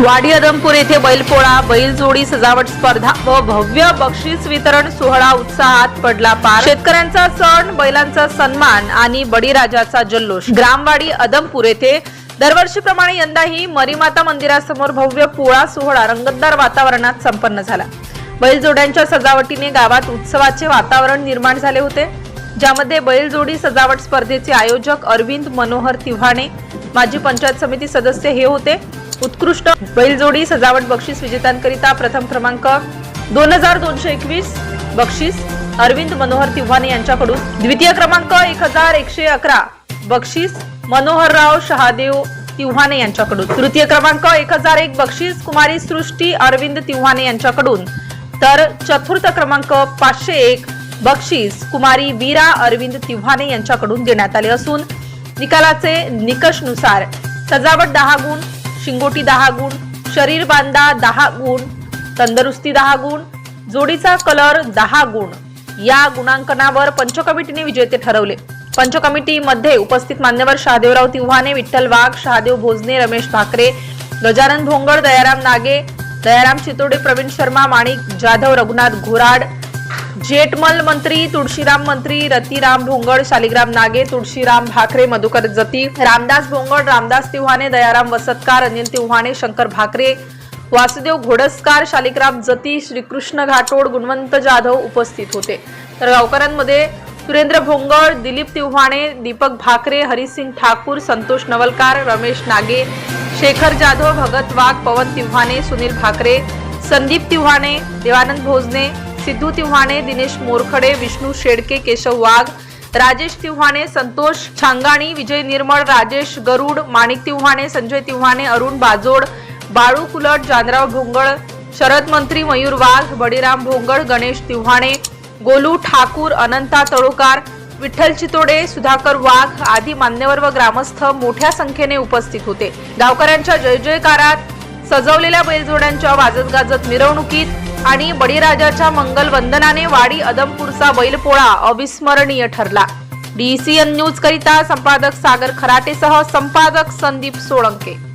वाडी अदमपूर येथे बैलपोळा बैलजोडी सजावट स्पर्धा व भव्य बक्षीस वितरण सोहळा उत्साहात पडला पार. शेतकऱ्यांचा सण बैलांचा सन्मान आणि बळीराजाचा जल्लोष. ग्रामवाडी अदमपूर येथे दरवर्षीप्रमाणे यंदाही मरीमाता मंदिरासमोर भव्य पोळा सोहळा रंगतदार वातावरणात संपन्न झाला. बैलजोड्यांच्या सजावटीने गावात उत्सवाचे वातावरण निर्माण झाले होते. ज्यामध्ये बैलजोडी सजावट स्पर्धेचे आयोजक अरविंद मनोहर तिव्हाणे माजी पंचायत समिती सदस्य हे होते. उत्कृष्ट बैलजोडी सजावट बक्षीस विजेत्यांकरिता प्रथम क्रमांक दोन हजार दोनशे एकवीस बक्षीस अरविंद मनोहर तिव्हाणे यांच्याकडून. द्वितीय क्रमांक एक हजार एकशे अकरा बक्षीस मनोहरराव शहादेव तिव्हाणे यांच्याकडून. तृतीय क्रमांक एक हजार एक बक्षीस कुमारी सृष्टी अरविंद तिव्हाणे यांच्याकडून. तर चतुर्थ क्रमांक पाचशे एक बक्षीस कुमारी वीरा अरविंद तिव्हाणे यांच्याकडून देण्यात आले असून निकालाचे निकषनुसार सजावट दहा गुण शिंगोटी दहा गुण शरीर बांधा दहा गुण तंदुरुस्ती दहा गुण जोडीचा कलर दहा गुण. या गुणांकनावर पंचकमिटीने विजेते ठरवले. पंचकमिटीमध्ये उपस्थित मान्यवर शहादेवराव तिव्हाणे विठ्ठल वाघ शहादेव भोजने रमेश भाकरे गजानन भोंगड दयाराम नागे दयाराम चितोडे प्रवीण शर्मा माणिक जाधव रघुनाथ घोराड जेठमल मंत्री तुळशीराम मंत्री रतीराम भोंगड शालिग्राम नागे तुळशीराम भाकरे मधुकर जती रामदास भोंगड रामदास तिव्हाणे दयाराम वसतकार अनिल तिव्हाणे शंकर भाकरे वासुदेव घोडसकार शालिग्राम जती श्रीकृष्ण घाटोड गुणवंत जाधव उपस्थित होते. तर गावकऱ्यांमध्ये सुरेंद्र भोंगड दिलीप तिव्हाणे दीपक भाकरे हरिसिंग ठाकूर संतोष नवलकार रमेश नागे शेखर जाधव भगत वाघ पवन तिव्हाणे सुनील भाकरे संदीप तिव्हाणे देवानंद भोजने सिद्धू तिव्हाणे दिनेश मोरखडे विष्णू शेडके केशव वाघ राजेश तिव्हाणे संतोष छांगाणी विजय निर्मळ राजेश गरुड माणिक तिव्हाणे संजय तिव्हाणे अरुण बाजोड बाळू कुलट जानराव भोंगळ शरद मंत्री मयूर वाघ बळीराम भोंगळ गणेश तिव्हाणे गोलू ठाकूर अनंता तळोकार विठ्ठल चितोडे सुधाकर वाघ आदी मान्यवर व ग्रामस्थ मोठ्या संख्येने उपस्थित होते. गावकऱ्यांच्या जय जयकारात सजवलेल्या बैलजोड्यांच्या वाजत गाजत मिरवणुकीत आणि बळीराजाच्या मंगल वंदनाने वाडी अदमपूरचा बैलपोळा अविस्मरणीय ठरला. डीसीएन न्यूज करिता संपादक सागर खराटेसह संपादक संदीप सोळंके.